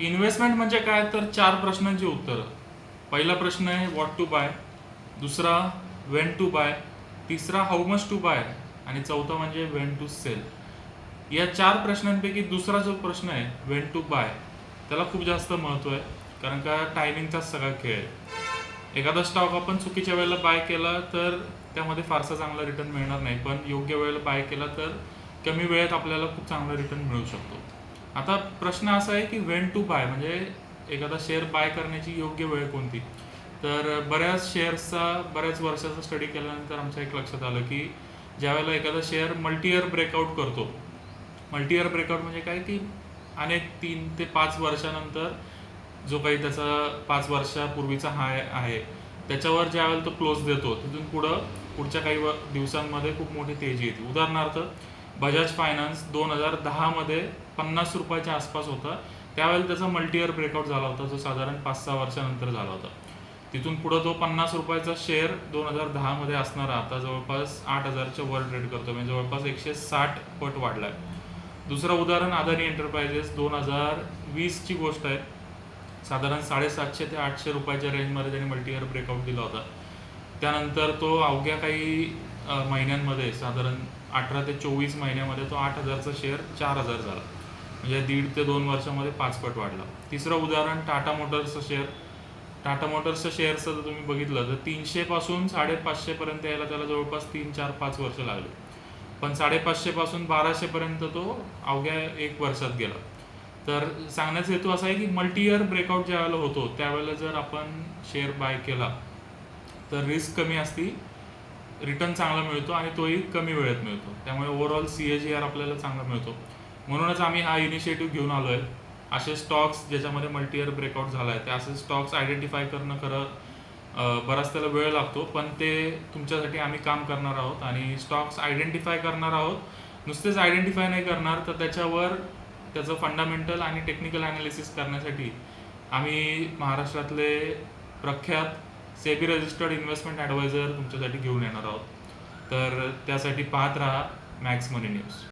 Investment म्हणजे काय? तर चार प्रश्नांची उत्तरं. पहिला प्रश्न आहे व्हॉट टू बाय दुसरा वेन टू बाय तिसरा हाऊ मच टू बाय आणि चौथा म्हणजे वेन टू सेल या चार प्रश्नांपैकी दुसरा जो प्रश्न आहे वेन टू बाय त्याला खूप जास्त महत्त्व आहे कारण का टायमिंगचाच सगळा खेळ आहे. एखादा स्टॉक आपण चुकीच्या वेळेला बाय केला तर त्यामध्ये फारसा चांगला रिटर्न मिळणार नाही. पण योग्य वेळेला बाय केला तर कमी वेळेत आपल्याला खूप चांगला रिटर्न मिळू शकतो. आता प्रश्न असा आहे की वेन टू बाय म्हणजे एखादा शेअर बाय करण्याची योग्य वेळ कोणती? तर बऱ्याच शेअर्सचा बऱ्याच वर्षाचा स्टडी केल्यानंतर आमच्या एक लक्षात आलं की ज्यावेळेला एखादा शेअर मल्टी इयर ब्रेकआउट करतो मल्टी इयर ब्रेकआउट म्हणजे काय की अनेक तीन ते पाच वर्षानंतर जो काही त्याचा पाच वर्षापूर्वीचा हाय आहे त्याच्यावर ज्यावेळेला तो क्लोज देतो तिथून पुढं पुढच्या काही दिवसांमध्ये खूप मोठी तेजी येते. उदाहरणार्थ बजाज फायनान्स दोन हजार दहामध्ये पन्नास रुपयाच्या आसपास होता. त्यावेळेला त्याचा मल्टी इयर ब्रेकआउट झाला होता जो साधारण पाच सहा वर्षानंतर झाला होता. तिथून पुढं तो पन्नास रुपयाचा शेअर दोन हजार दहामध्ये असणारा आता जवळपास आठ हजारच्या वर ट्रेड करतो म्हणजे जवळपास एकशे साठ पट वाढला आहे दुसरं उदाहरण अदानी एंटरप्राइजेस दोन हजार वीसची गोष्ट आहे. साधारण साडेसातशे ते आठशे रुपयाच्या रेंजमध्ये त्यांनी मल्टी इयर ब्रेकआउट दिला होता. त्यानंतर तो अवघ्या काही महिन्यांमध्ये साधारण अठरा ते चोवीस महिन्यामध्ये तो आठ हजारचा शेअर चार हजार झाला. म्हणजे दीड ते दोन वर्षामध्ये पाचपट वाढला. तिसरं उदाहरण टाटा मोटर्सचं शेअर टाटा मोटर्सचं शेअरचं जर तुम्ही बघितलं तर तीनशेपासून साडेपाचशेपर्यंत यायला त्याला जवळपास तीन चार पाच वर्ष लागले. पण साडेपाचशेपासून बाराशेपर्यंत तो अवघ्या एक वर्षात गेला. तर सांगण्याचा हेतू असा आहे की मल्टी इयर ब्रेकआउट ज्यावेळेला होतो त्यावेळेला जर आपण शेअर बाय केला तर रिस्क कमी असती. रिटर्न चांगला मिळतो आणि तोही कमी वेळेत मिळतो. त्यामुळे overall C A G R आपल्याला चांगला मिळतो. म्हणूनच आम्ही हा इनिशिएटिव्ह घेऊन आलो आहे असे स्टॉक्स ज्याच्यामध्ये मल्टी इयर ब्रेकआउट झाला आहे ते असे स्टॉक्स आयडेंटिफाय करणं खरं बराच त्याला वेळ लागतो. पण ते तुमच्यासाठी आम्ही काम करणार आहोत आणि स्टॉक्स आयडेंटिफाय करणार आहोत. नुसतेच आयडेंटिफाय नाही करणार तर त्याच्यावर त्याचं फंडामेंटल आणि टेक्निकल ॲनालिसिस करण्यासाठी आम्ही महाराष्ट्रातले प्रख्यात सेबी रजिस्टर्ड इन्व्हेस्टमेंट ॲडवायझर तुमच्यासाठी घेऊन येणार आहोत. तर त्यासाठी पाहत राहा मॅक्स मनी न्यूज